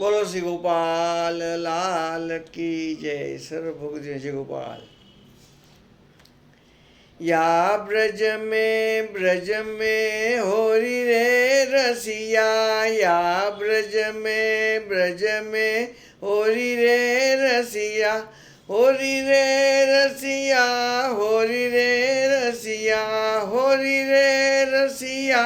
बोलो, श्री गोपाल, लाल की जय सर्वभुग जय श्री गोपाल। या ब्रज में ब्रज में होरी रे रसिया, या ब्रज में ब्रज में होरी रे रसिया, होरी रे रसिया, होरी रे रसिया, होरी रे रसिया,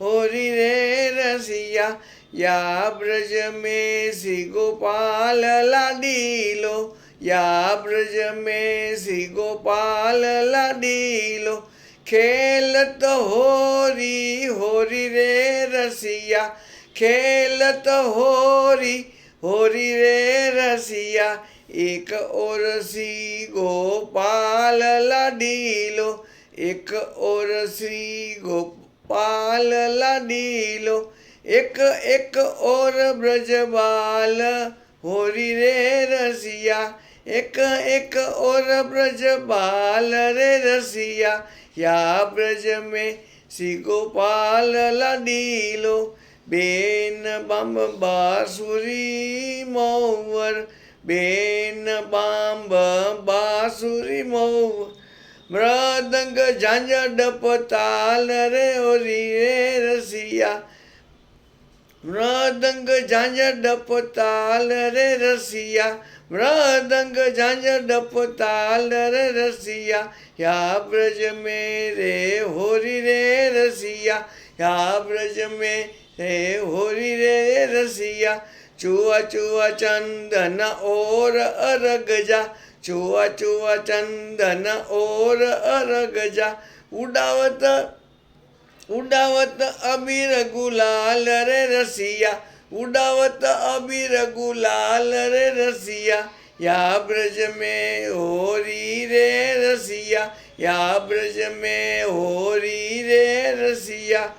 होरी रे रसिया યા બ્રજ में શ્રી ગોપાલ લાડીલો યા બ્રજ में શ્રી ગોપાલ લાડીલો ખેલત હોરી હોરી રે રસિયા ખેલત હોરી હોરી રે રસિયા એક ઓરસી ગોપાલ લાડીલો એક ઓરસી ગોપાલ एक एक और ब्रजबाल होरी रे रसिया। एक एक और ब्रज बाल रे रसिया। या ब्रज में सी गोपाल लाडीलो बेन बम बासुरी मोवर। बेन बम बासुरी मौवर। मृदंग झांझ डपताल रे ओरी रे रसिया। મૃદંગ ઝાંઝર ડપ તાલ રે રસિયા મૃદંગ ઝાંઝર ડપ તાલ રે રસિયા યા બ્રજ में રે હોરી રે રસિયા યા બ્રજ में રે હોરી રે રસિયા ચુઆ ચુઆ ચંદન ઓર અરગજા ચુઆ ચુઆ ચંદન ઓર અરગજા ઉડાવત ઉડાવત અબીર ગુલાલ રે રસિયા, ઉડાવત અબીર ગુલાલ રે રસિયા, યા બ્રજ में હોરી રે રસિયા, યા બ્રજ में હોરી રે રસિયા.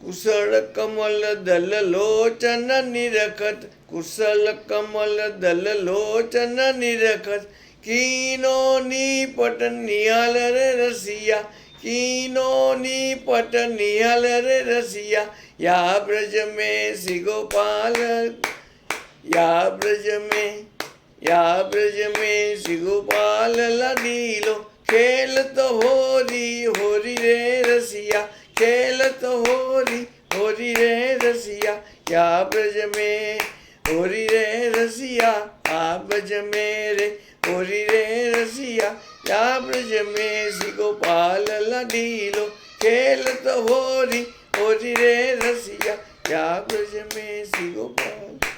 કુશળ કમલ દલ લોચન નિરખત કુશલ કમલ દલ લોચન નિરખત કીનો નિપટ નિહાલ રે રસિયા कीनोनी पट नियल रे रसिया, या ब्रज में सिगोपाल। या ब्रज में, या ब्रज में सिगोपाल लदीलो खेल तो होरी होरी रे रसिया, खेल तो होरी होरी रे रसिया। या ब्रज में, होरी रे रसिया, आ ब्रज में रे, होरी रे रसिया। क्या ब्रज में श्री गोपाल लडीलो खेलत होरी होरी रे रसिया क्या ब्रज में श्री गोपाल